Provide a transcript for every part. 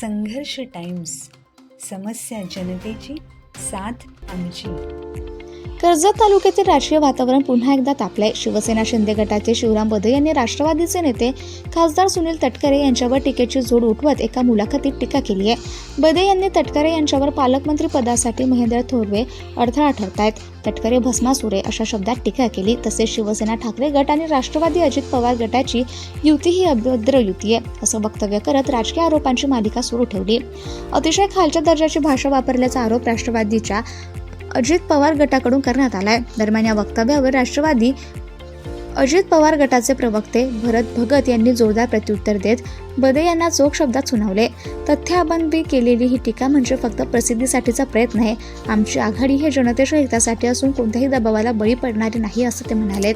संघर्ष टाइम्स समस्या जनतेची साथ आमची. कर्जत तालुक्यातील राजकीय वातावरण पुन्हा एकदा तापलंय. शिवसेना शिंदे गटाचे शिवराम बधे यांनी राष्ट्रवादीचे नेते खासदार सुनील तटकरे यांच्यावर टीकेची जोड उठवत एका मुलाखतीत टीका केली आहे. बधे यांनी तटकरे यांच्यावर पालकमंत्री पदासाठी महेंद्र थोरवे अडथळा ठरतायत. तटकरे भस्मासुरे अशा शब्दात टीका केली तसेच शिवसेना ठाकरे गट आणि राष्ट्रवादी अजित पवार गटाची युती ही अभद्र युती आहे असं वक्तव्य करत राजकीय आरोपांची मालिका सुरू ठेवली. अतिशय खालच्या दर्जाची भाषा वापरल्याचा आरोप राष्ट्रवादीच्या अजित पवार गटाकडून करण्यात आलाय. दरम्यान या वक्तव्यावर राष्ट्रवादी अजित पवार गटाचे प्रवक्ते भरत भगत यांनी जोरदार प्रत्युत्तर देत बदे यांना चोख शब्दात सुनावले. तथ्याबंदी केलेली ही टीका म्हणजे फक्त प्रसिद्धीसाठीचा प्रयत्न आहे. आमची आघाडी हे जनतेच्या हितासाठी असून कोणत्याही दबावाला बळी पडणारी नाही असं ते म्हणालेत.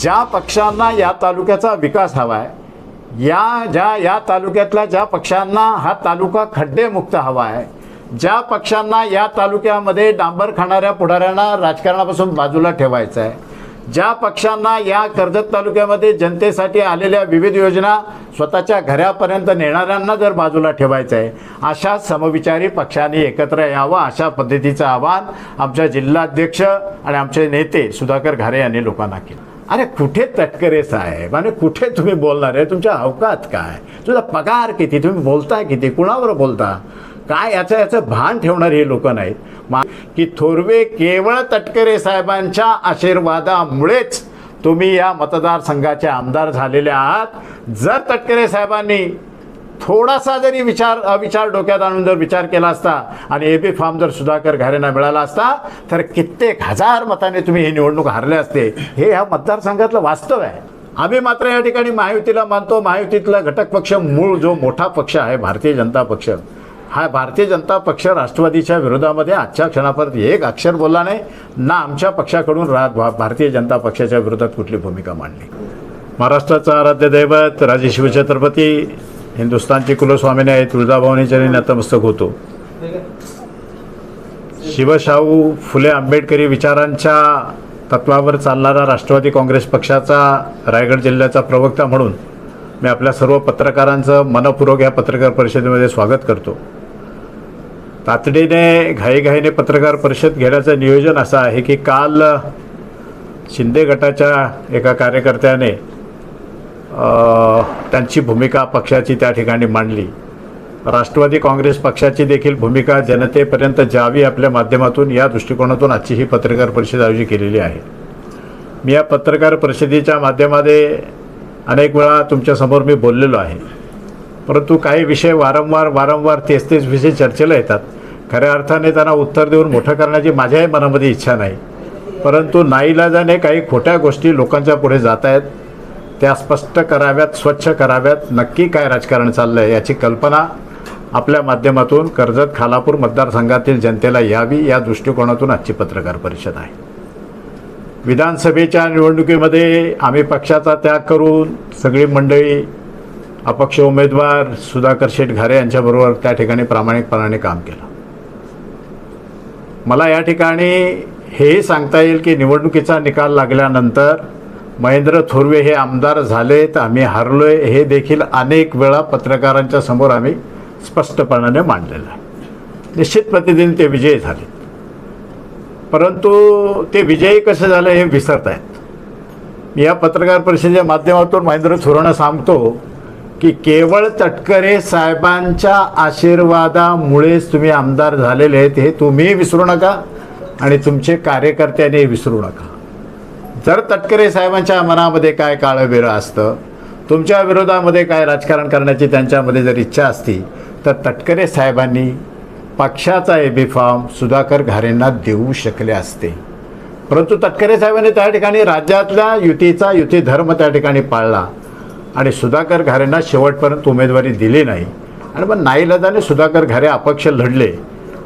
ज्या पक्षांना या तालुक्याचा विकास हवा आहे या ज्या या तालुक्यातल्या ज्या पक्षांना हा तालुका खड्डेमुक्त हवा आहे ज्या पक्षांना या तालुक्यामध्ये डांबर खाणाऱ्या पुढाऱ्यांना राजकारणापासून बाजूला ठेवायचं आहे. ज्या पक्षांना या कर्जत तालुक्यामध्ये जनतेसाठी आलेल्या विविध योजना स्वतःच्या घरापर्यंत नेणाऱ्यांना जर बाजूला ठेवायचं आहे अशा समविचारी पक्षांनी एकत्र यावं अशा पद्धतीचं आवाहन आमच्या जिल्हाध्यक्ष आणि आमचे नेते सुधाकर घारे यांनी लोकांना केलं. अरे कुठे तटकरे साहेब? आणि कुठे तुम्ही बोलणार आहे? तुमच्या अवकात काय? तुझा पगार किती? तुम्ही बोलताय किती? कुणावर बोलता? काय याचं याचं भान ठेवणारे हे लोक नाहीत. मा की थोरवे केवळ तटकरे साहेबांच्या आशीर्वादामुळेच तुम्ही या मतदारसंघाचे आमदार झालेले आहात. जर तटकरे साहेबांनी थोडासा जरी विचार अविचार डोक्यात आणून जर विचार केला असता आणि ए बी फॉर्म जर सुधाकर घारेंना मिळाला असता तर कित्येक हजार मताने तुम्ही ही निवडणूक हारले असते. हे ह्या मतदारसंघातलं वास्तव आहे. आम्ही मात्र या ठिकाणी महायुतीला मानतो. महायुतीतला घटक पक्ष मूळ जो मोठा पक्ष आहे भारतीय जनता पक्ष. हा भारतीय जनता पक्ष राष्ट्रवादीच्या विरोधामध्ये आजच्या क्षणापर्यंत एक अक्षर बोलला नाही. ना आमच्या पक्षाकडून रा भा- भारतीय जनता पक्षाच्या विरोधात कुठली भूमिका मांडली? महाराष्ट्राचा आराध्य दैवत राजे शिवछत्रपती हिंदुस्थानची कुलस्वामीने आहे तुळजाभवानीच्या नतमस्तक होतो. शिवशाहू फुले आंबेडकरी विचारांच्या तत्वावर चालणारा राष्ट्रवादी काँग्रेस पक्षाचा रायगड जिल्ह्याचा प्रवक्ता म्हणून मी आपल्या सर्व पत्रकारांचं मनपूर्वक या पत्रकार परिषदेमध्ये स्वागत करतो. तातडीने घाईघाईने पत्रकार परिषद घेण्याचं नियोजन असं आहे की काल शिंदे गटाच्या एका कार्यकर्त्याने त्यांची भूमिका पक्षाची त्या ठिकाणी मांडली. राष्ट्रवादी काँग्रेस पक्षाची देखील भूमिका जनतेपर्यंत जावी आपल्या माध्यमातून या दृष्टिकोनातून आजची ही पत्रकार परिषद आयोजित केलेली आहे. मी या पत्रकार परिषदेच्या माध्यमामध्ये अनेक वेळा तुमच्यासमोर मी बोललेलो आहे. परंतु काही विषय वारंवार वारंवार तेच तेच विषय चर्चेला येतात. खऱ्या अर्थाने त्यांना उत्तर देऊन मोठं करण्याची माझ्याही मनामध्ये इच्छा नाही. परंतु नाईलाजाने काही खोट्या गोष्टी लोकांच्या पुढे जात आहेत त्या स्पष्ट कराव्यात स्वच्छ कराव्यात नक्की काय राजकारण चाललं आहे याची कल्पना आपल्या माध्यमातून कर्जत खालापूर मतदारसंघातील जनतेला यावी या दृष्टिकोनातून आजची पत्रकार परिषद आहे. विधानसभेच्या निवडणुकीमध्ये आम्ही पक्षाचा त्याग करून सगळी मंडळी अपक्ष उमेदवार सुधाकर शेठ घारे यांच्याबरोबर त्या ठिकाणी प्रामाणिकपणाने काम केलं. मला या ठिकाणी हेही सांगता येईल की निवडणुकीचा निकाल लागल्यानंतर महेंद्र थोरवे हे आमदार झालेत आम्ही हारलोय हे देखील अनेक वेळा पत्रकारांच्या समोर आम्ही स्पष्टपणाने मांडलेलं आहे. निश्चित प्रतिदिन ते विजयी झाले परंतु ते विजयी कसे झाले हे विसरत आहेत मी या पत्रकार परिषदेच्या माध्यमातून महेंद्र थोरणं सांगतो की केवळ तटकरे साहेबांच्या आशीर्वादामुळेच तुम्ही आमदार झालेले आहेत हे तुम्ही विसरू नका आणि तुमचे कार्यकर्त्याने विसरू नका. जर तटकरे साहेबांच्या मनामध्ये काय काळं असतं तुमच्या विरोधामध्ये काय राजकारण करण्याची त्यांच्यामध्ये जर इच्छा असती तर तटकरे साहेबांनी पक्षाचा ए बी फॉर्म सुधाकर घारेंना देऊ शकले असते. परंतु तटकरे साहेबांनी त्या ठिकाणी राज्यातल्या युतीचा युती धर्म त्या ठिकाणी पाळला. आणि सुधाकर घारेंना शेवटपर्यंत उमेदवारी दिली नाही. आणि मग नाईलाजाने सुधाकर घारे अपक्ष लढले.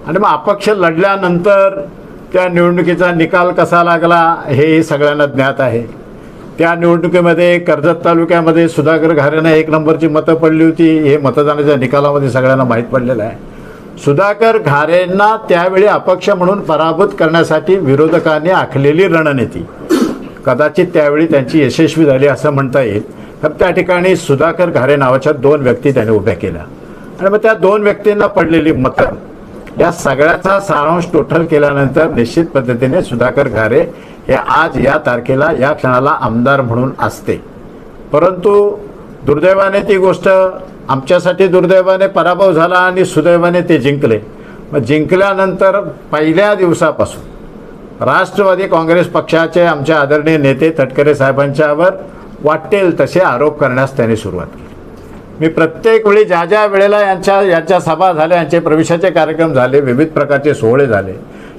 आणि मग अपक्ष लढल्यानंतर त्या निवडणुकीचा निकाल कसा लागला हे सगळ्यांना ज्ञात आहे. त्या निवडणुकीमध्ये कर्जत तालुक्यामध्ये सुधाकर घारेंना एक नंबरची मतं पडली होती. हे मतदानाच्या निकालामध्ये सगळ्यांना माहीत पडलेलं आहे. सुधाकर घारेंना त्यावेळी अपक्ष म्हणून पराभूत करण्यासाठी विरोधकांनी आखलेली रणनीती. कदाचित त्यावेळी त्यांची यशस्वी झाली असं म्हणता येईल. तर त्या ठिकाणी सुधाकर घारे नावाच्या दोन व्यक्ती त्याने उभ्या केल्या. आणि मग त्या दोन व्यक्तींना पडलेली मतं या सगळ्याचा सारांश टोटल केल्यानंतर निश्चित पद्धतीने सुधाकर घारे हे आज या तारखेला या क्षणाला आमदार म्हणून असते. परंतु दुर्दैवाने ती गोष्ट आमच्यासाठी दुर्दैवाने पराभव झाला आणि सुदैवाने ते जिंकले. मग जिंकल्यानंतर पहिल्या दिवसापासून राष्ट्रवादी काँग्रेस पक्षाचे आमचे आदरणीय नेते तटकरे साहेबांच्यावर वाटेल तसे आरोप करण्यास त्यांनी सुरुवात केली. मी प्रत्येक वेळी ज्या ज्या वेळेला यांच्या यांच्या सभा झाल्या यांचे प्रवेशाचे कार्यक्रम झाले विविध प्रकारचे सोहळे झाले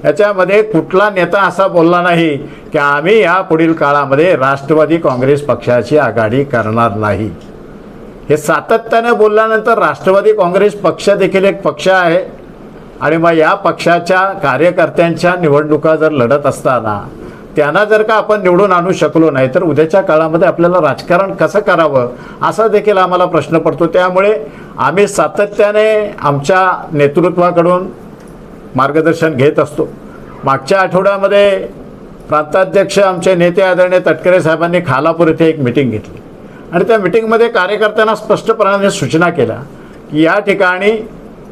याच्यामध्ये कुठला नेता असा बोलला नाही की आम्ही या पुढील काळामध्ये राष्ट्रवादी काँग्रेस पक्षाची आघाडी करणार नाही. हे सातत्याने बोलल्यानंतर राष्ट्रवादी काँग्रेस पक्ष देखील एक पक्ष आहे. आणि मग या पक्षाच्या कार्यकर्त्यांच्या निवडणुका जर लढत असताना त्यांना जर का आपण निवडून आणू शकलो नाही तर उद्याच्या काळामध्ये आपल्याला राजकारण कसं करावं असा देखील आम्हाला प्रश्न पडतो. त्यामुळे आम्ही सातत्याने आमच्या नेतृत्वाकडून मार्गदर्शन घेत असतो. मागच्या आठवड्यामध्ये प्रांताध्यक्ष आमचे नेते आदरणीय तटकरे साहेबांनी खालापूर येथे एक मिटिंग घेतली. आणि त्या मिटिंगमध्ये कार्यकर्त्यांना स्पष्टपणाने सूचना केल्या की या ठिकाणी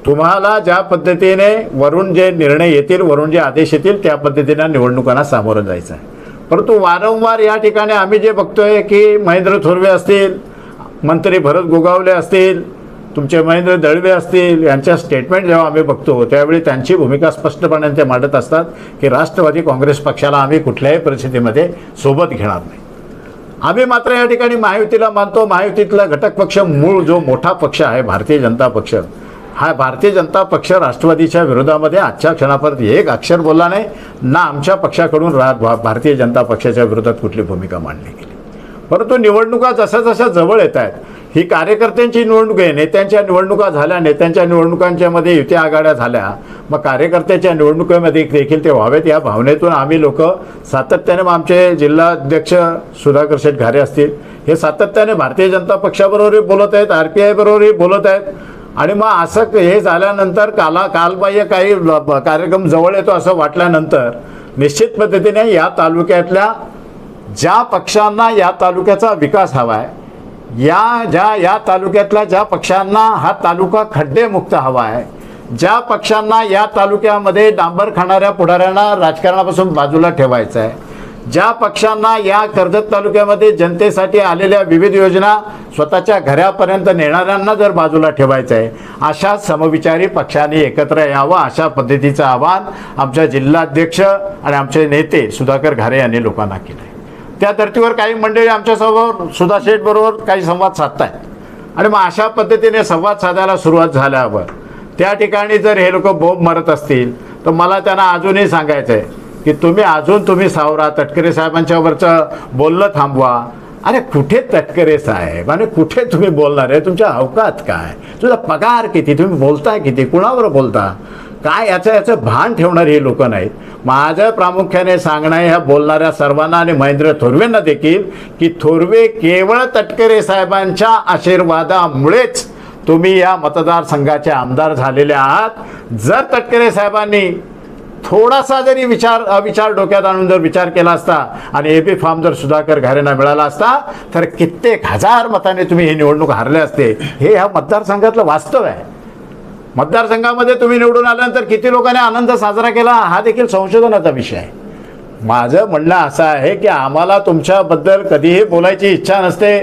तुम्हाला ज्या पद्धतीने वरून जे निर्णय येतील वरून जे आदेश येतील त्या पद्धतीने निवडणुकांना सामोरं जायचं आहे. परंतु वारंवार या ठिकाणी आम्ही जे बघतोय की महेंद्र थोरवे असतील मंत्री भरत गोगावले असतील तुमचे महेंद्र दळवे असतील यांच्या स्टेटमेंट जेव्हा आम्ही बघतो त्यावेळी त्यांची भूमिका स्पष्टपणे ते मांडत असतात की राष्ट्रवादी काँग्रेस पक्षाला आम्ही कुठल्याही परिस्थितीमध्ये सोबत घेणार नाही. आम्ही मात्र या ठिकाणी महायुतीला मानतो. महायुतीतला घटक पक्ष मूळ जो मोठा पक्ष आहे भारतीय जनता पक्ष हा भारतीय जनता पक्ष राष्ट्रवादीच्या विरोधामध्ये आजच्या क्षणापर्यंत एक अक्षर बोलला नाही. ना आमच्या पक्षाकडून रा भा- भारतीय जनता पक्षाच्या विरोधात कुठली भूमिका मांडली गेली. परंतु निवडणुका जशा जशा जवळ येत आहेत ही कार्यकर्त्यांची निवडणूक आहे नेत्यांच्या निवडणुका झाल्या नेत्यांच्या निवडणुकांच्यामध्ये युती आघाड्या झाल्या मग कार्यकर्त्याच्या निवडणुकीमध्ये देखील ते व्हावेत या भावनेतून आम्ही लोक सातत्याने मग आमचे जिल्हाध्यक्ष सुधाकर शेठ घारे असतील हे सातत्याने भारतीय जनता पक्षाबरोबरही बोलत आहेत आर पी आयबरोबरही बोलत आहेत. आणि मग असं हे झाल्यानंतर काला कालबाह्य काही कार्यक्रम जवळ येतो असं वाटल्यानंतर निश्चित पद्धतीने या तालुक्यातल्या ज्या पक्षांना या तालुक्याचा विकास हवा आहे या ज्या या तालुक्यातल्या ज्या पक्षांना हा तालुका खड्डेमुक्त हवा आहे ज्या पक्षांना या तालुक्यामध्ये डांबर खाणाऱ्या पुढाऱ्यांना राजकारणापासून बाजूला ठेवायचं आहे ज्या पक्षांना या कर्जत तालुक्यामध्ये जनतेसाठी आलेल्या विविध योजना स्वतःच्या घरापर्यंत नेणाऱ्यांना जर बाजूला ठेवायचं आहे अशा समविचारी पक्षांनी एकत्र यावं अशा पद्धतीचं आवाहन आमच्या जिल्हाध्यक्ष आणि आमचे नेते सुधाकर घारे यांनी लोकांना केलं आहे त्या धर्तीवर काही मंडळी आमच्यासमोर सुधा शेठबरोबर काही संवाद साधतायत. आणि मग अशा पद्धतीने संवाद साधायला सुरुवात झाल्यावर त्या ठिकाणी जर हे लोक बोंब मारत असतील तर मला त्यांना अजूनही सांगायचं आहे की तुम्ही अजून तुम्ही सावरा तटकरे साहेबांच्यावरचं बोलणं थांबवा. अरे कुठे तटकरे साहेब? आणि कुठे तुम्ही बोलणार? आहे तुमच्या अवकात काय? तुझा पगार किती? तुम्ही बोलताय किती? कुणावर बोलता? काय याचं याचं भान ठेवणारी हे लोक नाहीत? माझं प्रामुख्याने सांगणं ह्या बोलणाऱ्या सर्वांना आणि महेंद्र थोरवेंना देखील की थोरवे केवळ तटकरे साहेबांच्या आशीर्वादामुळेच तुम्ही या मतदारसंघाचे आमदार झालेले आहात. जर तटकरे साहेबांनी थोडासा जरी विचार विचार डोक्यात आणून जर विचार केला असता आणि ए पी फॉर्म जर सुधाकर घारेंना मिळाला असता तर कित्येक हजार मताने तुम्ही ही निवडणूक हारले असते. हे ह्या मतदारसंघातलं वास्तव आहे. मतदारसंघामध्ये तुम्ही निवडून आल्यानंतर किती लोकांनी आनंद साजरा केला हा देखील संशोधनाचा विषय आहे. माझं म्हणणं असं आहे की आम्हाला तुमच्याबद्दल कधीही बोलायची इच्छा नसते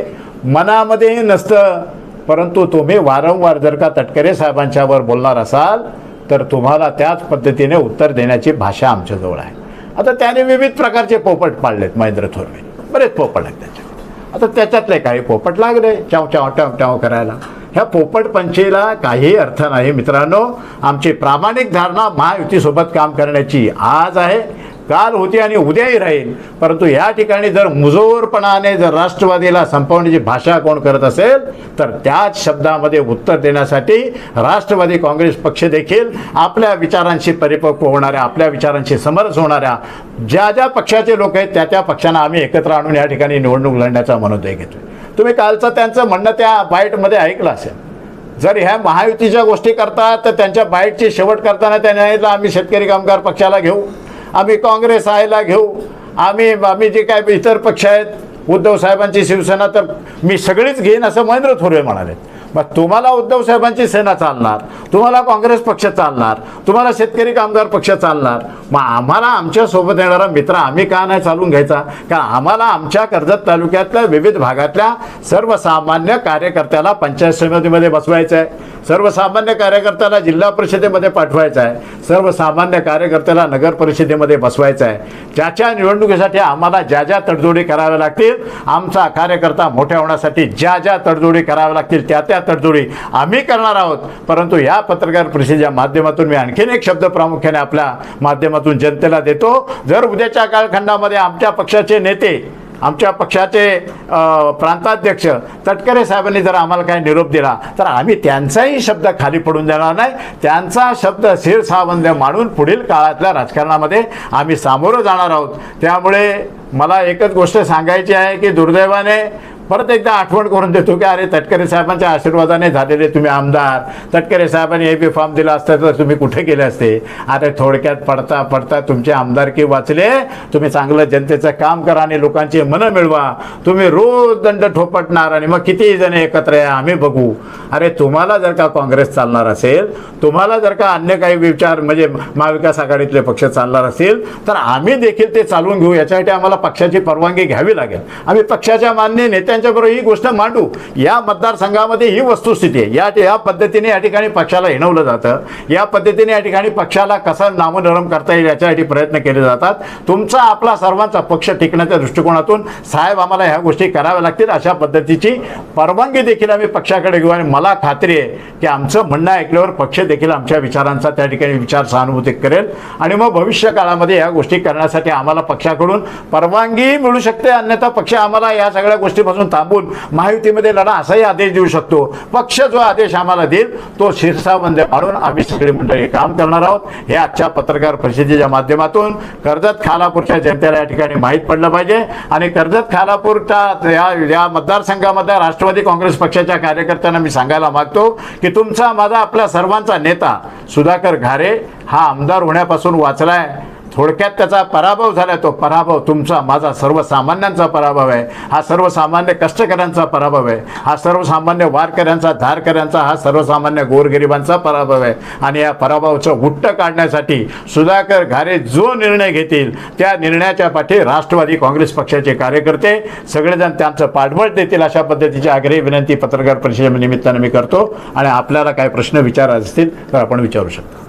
मनामध्येही नसतं. परंतु तुम्ही वारंवार जर का तटकरे साहेबांच्यावर बोलणार असाल तर तुम्हाला त्याच पद्धतीने उत्तर देण्याची भाषा आमच्याजवळ आहे. आता त्याने विविध प्रकारचे पोपट पाडलेत महेंद्र थोरवे. बरेच पोपट आहेत त्याच्यात. आता त्याच्यातले काही पोपट लागले. चाव चाव टाव टाव करायला. ह्या पोपट पंचीला काही अर्थ नाही मित्रांनो. आमची प्रामाणिक धारणा महायुतीसोबत काम करण्याची आज आहे. काल होती आणि उद्याही राहील. परंतु या ठिकाणी जर मुजोरपणाने जर राष्ट्रवादीला संपवण्याची भाषा कोण करत असेल तर त्याच शब्दामध्ये उत्तर देण्यासाठी राष्ट्रवादी काँग्रेस पक्ष देखील आपल्या विचारांशी परिपक्व होणाऱ्या आपल्या विचारांशी समरस होणाऱ्या ज्या ज्या पक्षाचे लोक आहेत त्या त्या पक्षांना आम्ही एकत्र आणून या ठिकाणी निवडणूक लढण्याचा मनोदय घेतोय. तुम्ही कालचं त्यांचं म्हणणं त्या बाईटमध्ये ऐकलं असेल. जर ह्या महायुतीच्या गोष्टी करतात तर त्यांच्या बाईटची शेवट करताना त्यांनी आम्ही शेतकरी कामगार पक्षाला घेऊ. आम्ही काँग्रेस आयला घेऊ. आम्ही आम्ही जे काय इतर पक्ष आहेत उद्धव साहेबांची शिवसेना तर मी सगळीच घेईन असं महेंद्र थोरवे म्हणाले. मग तुम्हाला उद्धव साहेबांची सेना चालणार तुम्हाला काँग्रेस पक्ष चालणार तुम्हाला शेतकरी कामगार पक्ष चालणार. मग आम्हाला आमच्यासोबत येणारा मित्र आम्ही का नाही चालून घ्यायचा? कारण आम्हाला आमच्या कर्जत तालुक्यातल्या विविध भागातल्या सर्वसामान्य कार्यकर्त्याला पंचायत समितीमध्ये बसवायचं आहे सर्वसामान्य कार्यकर्त्याला जिल्हा परिषदेमध्ये पाठवायचं आहे सर्वसामान्य कार्यकर्त्याला नगर परिषदेमध्ये बसवायचं आहे ज्याच्या निवडणुकीसाठी आम्हाला ज्या ज्या तडजोडी कराव्या लागतील आमचा कार्यकर्ता मोठ्या होण्यासाठी ज्या ज्या तडजोडी कराव्या लागतील त्या त्या तडजोडी आम्ही करणार आहोत. परंतु या पत्रकार परिषदेच्या माध्यमातून मी आणखीन एक शब्द प्रामुख्याने आपल्या माध्यमातून जनतेला देतो. जर उद्याच्या कालखंडामध्ये आमच्या पक्षाचे नेते आमच्या पक्षाचे प्रांताध्यक्ष तटकरे साहेबांनी जर आम्हाला काही निरोप दिला तर आम्ही त्यांचाही शब्द खाली पडून देणार नाही. त्यांचा शब्द शिरसावंद मानून पुढील काळातल्या राजकारणामध्ये आम्ही सामोरं जाणार आहोत. त्यामुळे मला एकच गोष्ट सांगायची आहे की दुर्दैवाने परत एकदा आठवण करून देतो की अरे तटकरे साहेबांच्या आशीर्वादाने झालेले तुम्ही आमदार. तटकरे साहेबांनी हे बी फॉर्म दिला असता तर तुम्ही कुठे गेले असते? अरे थोडक्यात पडता पडता तुमचे आमदारकी वाचले. तुम्ही चांगलं जनतेचं काम करा आणि लोकांची मनं मिळवा. तुम्ही रोज दंड ठोपटणार आणि मग किती जण एकत्र या? आम्ही बघू. अरे तुम्हाला जर का काँग्रेस चालणार असेल तुम्हाला जर का अन्य काही विचार म्हणजे महाविकास आघाडीतले पक्ष चालणार असतील तर आम्ही देखील ते चालवून घेऊ. याच्यासाठी आम्हाला पक्षाची परवानगी घ्यावी लागेल. आम्ही पक्षाच्या मान्य नेत्या त्यांच्याबरोबर ही गोष्ट मांडू. या मतदारसंघामध्ये ही वस्तुस्थिती आहे. या या पद्धतीने या ठिकाणी पक्षाला हिणवलं जातं. या पद्धतीने या ठिकाणी पक्षाला कसं नामनरम करता येईल याच्यासाठी प्रयत्न केले जातात. तुमचा आपला सर्वांचा पक्ष टिकण्याच्या दृष्टिकोनातून साहेब आम्हाला ह्या गोष्टी कराव्या लागतील. अशा पद्धतीची परवानगी देखील आम्ही पक्षाकडे घेऊ. आणि मला खात्री आहे की आमचं म्हणणं ऐकल्यावर पक्ष देखील आमच्या विचारांचा त्या ठिकाणी विचार सहानुभूती करेल. आणि मग भविष्य काळामध्ये या गोष्टी करण्यासाठी आम्हाला पक्षाकडून परवानगी मिळू शकते. अन्यथा पक्ष आम्हाला या सगळ्या गोष्टीपासून थांबून महायुतीमध्ये लढा असाही आदेश देऊ शकतो. पक्ष जो आदेश आम्हाला देईल तो शीर्षाबंद पाडून आम्ही सगळी मंडळी काम करणार आहोत. हे आजच्या पत्रकार परिषदेच्या माध्यमातून कर्जत खालापूरच्या जनतेला या ठिकाणी माहीत पडलं पाहिजे. आणि कर्जत खालापूरच्या या या मतदारसंघामध्ये राष्ट्रवादी काँग्रेस पक्षाच्या कार्यकर्त्यांना मी सांगायला मागतो की तुमचा माझा आपल्या सर्वांचा नेता सुधाकर घारे हा आमदार होण्यापासून वाचलाय. थोडक्यात त्याचा पराभव झाला तो पराभव तुमचा माझा सर्वसामान्यांचा पराभव आहे. हा सर्वसामान्य कष्टकऱ्यांचा पराभव आहे. हा सर्वसामान्य वारकऱ्यांचा धारकऱ्यांचा हा सर्वसामान्य गोरगरिबांचा पराभव आहे. आणि या पराभवाचं गुट्ट काढण्यासाठी सुधाकर घारे जो निर्णय घेतील त्या निर्णयाच्या पाठी राष्ट्रवादी काँग्रेस पक्षाचे कार्यकर्ते सगळेजण त्यांचं पाठबळ देतील अशा पद्धतीची आग्रही विनंती पत्रकार परिषदेनिमित्तानं मी करतो. आणि आपल्याला काय प्रश्न विचारायचे असतील तर आपण विचारू शकतो.